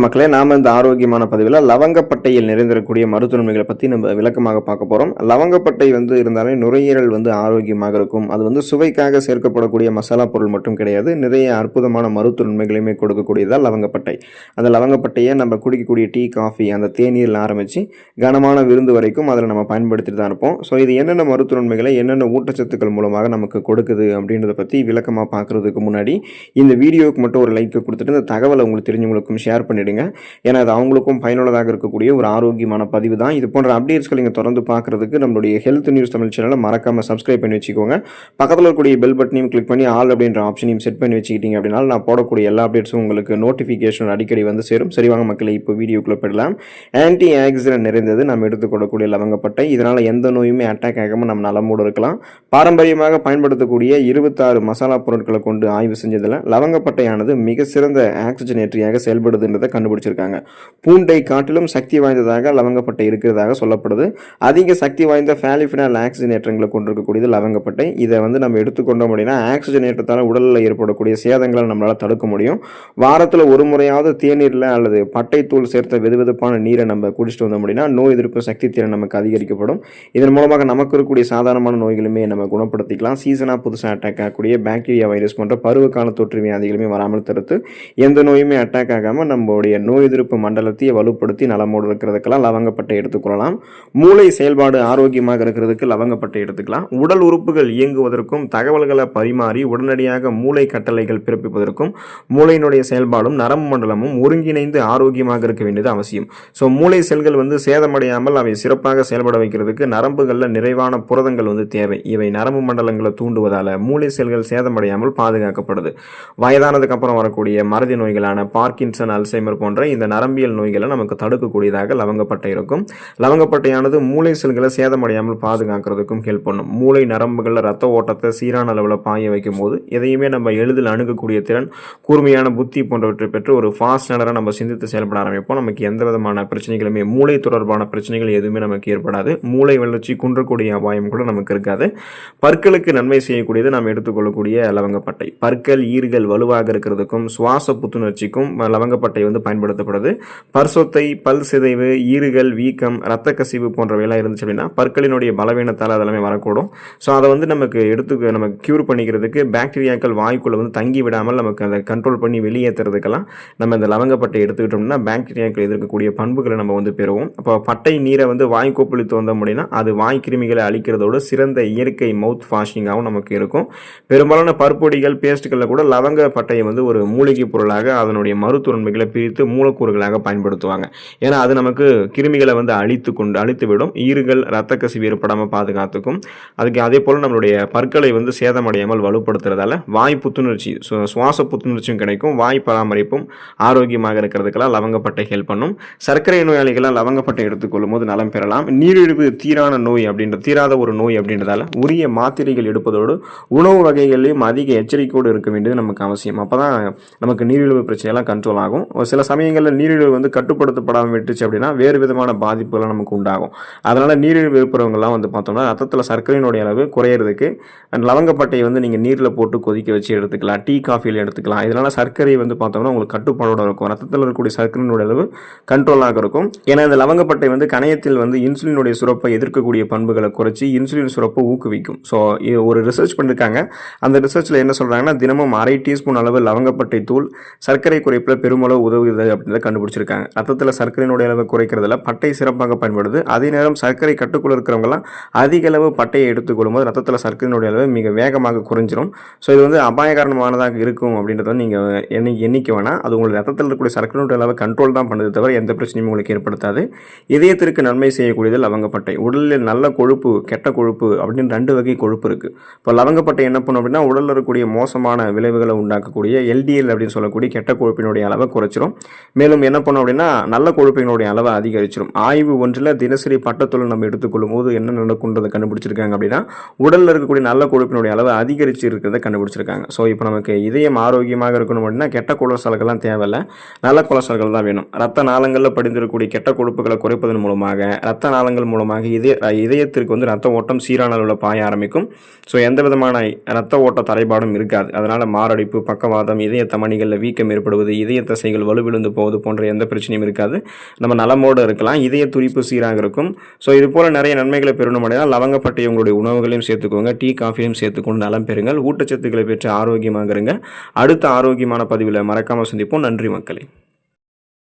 மக்களே நாம இந்த ஆரோக்கியமான பதிவில் லவங்கப்பட்டையில் நிறைந்திருக்கக்கூடிய மருத்துவமைகளை பற்றி நம்ம விளக்கமாக பார்க்க போகிறோம் லவங்கப்பட்டை வந்து இருந்தாலே நுரையீரல் வந்து ஆரோக்கியமாக இருக்கும். அது வந்து சுவைக்காக சேர்க்கப்படக்கூடிய மசாலா பொருள் மட்டும் கிடையாது. நிறைய அற்புதமான மருத்துவன்மைகளையுமே கொடுக்கக்கூடியதான் லவங்கப்பட்டை. அந்த லவங்கப்பட்டையை நம்ம குடிக்கக்கூடிய டீ காஃபி அந்த தேநீரில் ஆரம்பித்து கனமான விருந்து வரைக்கும் அதில் நம்ம பயன்படுத்திட்டு தான் இருப்போம். ஸோ இது என்னென்ன மருத்துவன்மைகளை என்னென்ன ஊட்டச்சத்துக்கள் மூலமாக நமக்கு கொடுக்குது அப்படின்றத பற்றி விளக்கமாக பார்க்குறதுக்கு முன்னாடி இந்த வீடியோவுக்கு மட்டும் ஒரு லைக் கொடுத்துட்டு இந்த தகவலை உங்களுக்கு தெரிஞ்சவங்களுக்கும் ஷேர் பண்ணிவிடுங்க ஏன்னா அது அவங்களுக்கும் பயனுள்ளதாக இருக்கக்கூடிய ஒரு ஆரோக்கியமான பதிவு தான். இது போன்ற அப்டேட்ஸ்கள் நீங்கள் தொடர்ந்து பார்க்குறதுக்கு நம்மளுடைய ஹெல்த் நியூஸ் தமிழ் சேனலை மறக்காமல் சப்ஸ்கிரைப் பண்ணி வச்சுக்கோங்க. பக்கத்தில் இருக்கக்கூடிய பெல் பட்டனையும் கிளிக் பண்ணி ஆல் அப்படின்ற ஆப்ஷனையும் செட் பண்ணி வச்சுக்கிட்டீங்க அப்படின்னா நான் போடக்கூடிய எல்லா அப்டேட்ஸும் உங்களுக்கு நோட்டிஃபிகேஷன் அடிக்கடி வந்து சேரும். சரிவாங்க மக்களை இப்போ வீடியோக்குள்ளே போயிடலாம். ஆன்டி ஆக்சிடென்ட் நிறைந்தது நம்ம எடுத்துக்கொள்ளக்கூடிய லவங்கப்பட்டை. இதனால் எந்த நோயுமே அட்டாக் ஆகாமல் நம்ம நலமோடு இருக்கலாம். பாரம்பரியமாக பயன்படுத்தக்கூடிய இருபத்தாறு மசாலா பொருட்களை கொண்டு ஆய்வு செஞ்சதில் லவங்கப்பட்டையானது மிக சிறந்த ஆக்சிஜனேற்றியாக செயல்படுதுன்றதை கண்டுபிடிச்சிருக்காங்க. பூண்டை காட்டிலும் சக்தி வாய்ந்ததாக லவங்கப்பட்டை இருக்கிறதாக சொல்லப்படுது. அதிக சக்தி வாய்ந்த ஃபேலிஃபினால் ஆக்சிஜனேற்றங்களை கொண்டிருக்கக்கூடியது லவங்கப்பட்டை. இதை வந்து நம்ம எடுத்துக்கொண்டோம் அப்படின்னா ஆக்சிஜனேற்றத்தால் உடலில் ஏற்படக்கூடிய சேதங்களை நம்மளால் தடுக்க முடியும். வாரத்தில் ஒரு முறையாவது தேநீரில் அல்லது பட்டைத்தூள் சேர்த்த வெதுவெதுப்பான நீரை நம்ம குடிச்சிட்டு வந்தோம் அப்படின்னா நோய் எதிர்ப்பு சக்தி திறன் நமக்கு அதிகரிக்கப்படும். இதன் மூலமாக நமக்கு இருக்கக்கூடிய சாதாரணமான நோய்களுமே நம்ம குணப்படுத்திக்கலாம். சீசனாக புதுசாக அட்டாக் ஆகக்கூடிய பாக்டீரியா வைரஸ் போன்ற பருவகால தொற்று வியாதிகளுமே வராமல் தடுத்து எந்த நோயுமே அட்டாக் ஆகாமல் நம்ம நம்மளுடைய நோய் எதிர்ப்பு மண்டலத்தையே வலுப்படுத்தி நலமோடு இருக்கிறதுக்கெல்லாம் லவங்கப்பட்டை எடுத்துக்கொள்ளலாம் மூளை செயல்பாடு ஆரோக்கியமாக இருக்கிறதுக்கு லவங்கப்பட்டை எடுத்துக்கலாம். உடல் உறுப்புகள் இயங்குவதற்கும் தகவல்களை பரிமாறி உடனடியாக மூளை கட்டளைகள் பிறப்பிப்பதற்கும் மூளையினுடைய செயல்பாடும் நரம்பு மண்டலமும் ஒருங்கிணைந்து ஆரோக்கியமாக இருக்க வேண்டியது அவசியம். ஸோ மூளை செல்கள் வந்து சேதமடையாமல் அவை சிறப்பாக செயல்பட வைக்கிறதுக்கு நரம்புகளில் நிறைவான புரதங்கள் வந்து தேவை. இவை நரம்பு மண்டலங்களை தூண்டுவதால் மூளை செல்கள் சேதமடையாமல் பாதுகாக்கப்படுது. வயதானதுக்கு அப்புறம் வரக்கூடிய மறதி நோய்களான பார்க்கின்சன் அல்சைமர் போன்ற இந்த நரம்பியல் நோய்களை நமக்கு தடுக்கக்கூடியதாக லவங்கப்பட்டை இருக்கும். லவங்கப்பட்டையானது மூளை செல்களை சேதமடையாமல் பாதுகாக்கிறதுக்கும் ஹெல்ப் பண்ணும். மூளை நரம்புகளில் ரத்த ஓட்டத்தை சீரான அளவில் பாய வைக்கும் போது எதையுமே நம்ம எளிதில் அணுகக்கூடிய திறன் கூர்மையான புத்தி போன்றவற்றை பெற்று ஒரு ஃபாஸ்ட் நடராக நம்ம சிந்தித்து செயல்பட ஆரம்பிப்போம். நமக்கு எந்த விதமான பிரச்சனைகளுமே மூளை தொடர்பான பிரச்சனைகள் எதுவுமே நமக்கு ஏற்படாது. மூளை வளர்ச்சி குன்றக்கூடிய அபாயம் கூட நமக்கு இருக்காது. பற்களுக்கு நன்மை செய்யக்கூடியது நாம் எடுத்துக்கொள்ளக்கூடிய லவங்கப்பட்டை. பற்கள் ஈர்கள் வலுவாக இருக்கிறதுக்கும் சுவாச புத்துணர்ச்சிக்கும் லவங்கப்பட்டை வந்து பயன்படுத்தப்படுது. பர்சொத்தை பல் சிதைவு ஈறுகள் வீக்கம் இரத்த கசிவு போன்றவையெல்லாம் இருந்துச்சு அப்படின்னா பற்களினுடைய பலவீனத்தால் அதெல்லாமே வரக்கூடும். ஸோ அதை வந்து நமக்கு எடுத்து நமக்கு க்யூர் பண்ணிக்கிறதுக்கு பாக்டீரியாக்கள் வாய்க்குள்ளே வந்து தங்கி விடாமல் நமக்கு அதை கண்ட்ரோல் பண்ணி வெளியேற்றுறதுக்கெல்லாம் நம்ம இந்த லவங்கப்பட்டை எடுத்துக்கிட்டோம்னா பாக்டீரியாக்கள் எதிர்க்கக்கூடிய பண்புகளை நம்ம வந்து பெறுவோம். அப்போ பட்டை நீரை வந்து வாய் கொப்பளித்து வந்தோம் அப்படின்னா அது வாய் கிருமிகளை அழிக்கிறதோடு சிறந்த இயற்கை மவுத் வாஷிங்காகவும் நமக்கு இருக்கும். பெரும்பாலான பருப்பொடிகள் பேஸ்ட்டுகளில் கூட லவங்க பட்டையை வந்து ஒரு மூலிகை பொருளாக அதனுடைய மருத்துவன்மைகளை பிரித்து மூலக்கூறுகளாக பயன்படுத்துவாங்க. ஏன்னா அது நமக்கு கிருமிகளை வந்து அழித்து கொண்டு அழித்து விடும் ஈறுகள் ரத்த கசிவு ஏற்படாமல் பாதுகாத்துக்கும். அதுக்கு அதே போல் நம்மளுடைய பற்களை வந்து சேதமடையாமல் வலுப்படுத்துறதால வாய் புத்துணர்ச்சி சுவாச புத்துணர்ச்சியும் கிடைக்கும். வாய் பராமரிப்பும் ஆரோக்கியமாக இருக்கிறதுக்கெல்லாம் லவங்கப்பட்டை ஹெல்ப் பண்ணும். சர்க்கரை நோயாளிகளால் லவங்கப்பட்டை எடுத்துக்கொள்ளும் போது நலம் பெறலாம். நீரிழிவு தீரான நோய் அப்படின்ற தீராத ஒரு நோய் அப்படின்றதால உரிய மாத்திரைகள் எடுப்பதோடு உணவு வகைகளையும் அதிக எச்சரிக்கையோடு இருக்க வேண்டியது நமக்கு அவசியம். அப்போ தான் நமக்கு நீரிழிவு பிரச்சனையெல்லாம் கண்ட்ரோல் ஆகும். சில சமயங்களில் நீரிழிவு வந்து கட்டுப்படுத்தப்படாமல் விட்டுச்சு அப்படின்னா வேறு விதமான பாதிப்புகளை நமக்கு உண்டாகும். அதனால் நீரிழிவு இருப்பவங்கலாம் வந்து பார்த்தோம்னா ரத்தத்தில் சர்க்கரையினுடைய அளவு குறையிறதுக்கு லவங்கப்பட்டையை வந்து நீங்கள் நீரில் போட்டு கொதிக்க வச்சு எடுத்துக்கலாம் டீ காஃபியில் எடுத்துக்கலாம். இதனால் சர்க்கரை வந்து பார்த்தோம்னா உங்களுக்கு கட்டுப்பாடோட இருக்கும். ரத்தத்தில் இருக்கக்கூடிய சர்க்கரையினுடைய அளவு கண்ட்ரோலாக இருக்கும். ஏன்னா இந்த லவங்கப்பட்டை வந்து கணையத்தில் வந்து இன்சுலினுடைய சுரப்பை எதிர்க்கக்கூடிய பண்புகளை குறைச்சி இன்சுலின் சுரப்பை ஊக்குவிக்கும். ஸோ ஒரு ரிசர்ச் பண்ணியிருக்காங்க அந்த ரிசர்ச்சில் என்ன சொல்கிறாங்கன்னா தினமும் அரை டீஸ்பூன் அளவு லவங்கப்பட்டை தூள் சர்க்கரை குறைப்பில் பெருமளவு உதவுகிறது அப்படின்றத கண்டுபிடிச்சிருக்காங்க. ரத்தத்தில் சர்க்கரையினுடைய அளவை குறைக்கிறதுல பட்டை சிறப்பாக பயன்படுது. அதே நேரம் சர்க்கரை கட்டுக்குள்ள இருக்கிறவங்கலாம் அதிக அளவு பட்டையை எடுத்துக்கொள்ளும்போது ரத்தத்தில் சர்க்கரையினுடைய அளவு மிக வேகமாக குறைஞ்சிரும். ஸோ இது வந்து அபாயகரமானதாக இருக்கும் அப்படின்றத நீங்கள் எண்ணி எண்ணிக்க வேணாம். அது உங்களுக்கு ரத்தத்தில் இருக்கக்கூடிய சர்க்கரையினுடைய அளவை கண்ட்ரோல் தான் பண்ணுது தவிர எந்த பிரச்சனையும் உங்களுக்கு ஏற்படுத்தாது. இதயத்திற்கு நன்மை செய்யக்கூடியது லவங்கப்பட்டை உடலில் நல்ல கொழுப்பு கெட்ட கொழுப்பு அப்படின்னு ரெண்டு வகை கொழுப்பு இருக்குது இப்போ லவங்கப்பட்டை என்ன பண்ணும் அப்படின்னா உடலில் இருக்கக்கூடிய மோசமான விளைவுகளை உண்டாக்கக்கூடிய எல்டிஎல் அப்படின்னு சொல்லக்கூடிய கெட்ட கொழுப்பினுடைய அளவை குறைச்சிரும். மேலும் என்ன பண்ணும் அப்படின்னா நல்ல கொழுப்பினுடைய அளவை அதிகரிச்சிடும் ஆய்வு ஒன்றில் தினசரி பட்டத்தொழில் நம்ம எடுத்துக்கொள்ளும் போது என்ன நடக்குன்றதை கண்டுபிடிச்சிருக்காங்க அப்படின்னா உடலில் இருக்கக்கூடிய நல்ல கொழுப்பினுடைய அளவு அதிகரிச்சு இருக்கிறத கண்டுபிடிச்சிருக்காங்க. ஸோ இப்போ நமக்கு இதயம் ஆரோக்கியமாக இருக்கணும் அப்படின்னா கெட்ட கொலஸ்ட்ரால்கள்லாம் தேவையில்ல. நல்ல கொலஸ்ட்ரால்கள் தான் வேணும். ரத்த நாளங்களில் படிந்திருக்கக்கூடிய கெட்ட கொழுப்புகளை குறைப்பதன் மூலமாக ரத்த நாளங்கள் மூலமாக இதய இதயத்திற்கு வந்து ரத்த ஓட்டம் சீரான அளவில் பாய ஆரம்பிக்கும். ஸோ எந்த விதமான ரத்த ஓட்ட தடைபாடும் இருக்காது. அதனால் மாரடைப்பு பக்கவாதம் இதய தமணிகளில் வீக்கம் ஏற்படுவது இதய தசைகள் வலு விழுந்து போவது போன்ற எந்த பிரச்சனையும் இருக்காது. நம்ம நலமோடு இருக்கலாம். இதய துடிப்பு சீராக இருக்கும். ஸோ இது போல் நிறைய நன்மைகளை பெறணும் அப்படின்னா லவங்கப்பட்டை உங்களுடைய உணவுகளையும் சேர்த்துக்கோங்க. டீ காஃபியும் சேர்த்துக்கொண்டு நலம் பெறுங்கள். ஊட்டச்சத்துக்களை பெற்று ஆரோக்கியமாக இருங்க அடுத்த ஆரோக்கியமான பதிவில் மறக்காமல் சந்திப்போம். நன்றி மக்களே.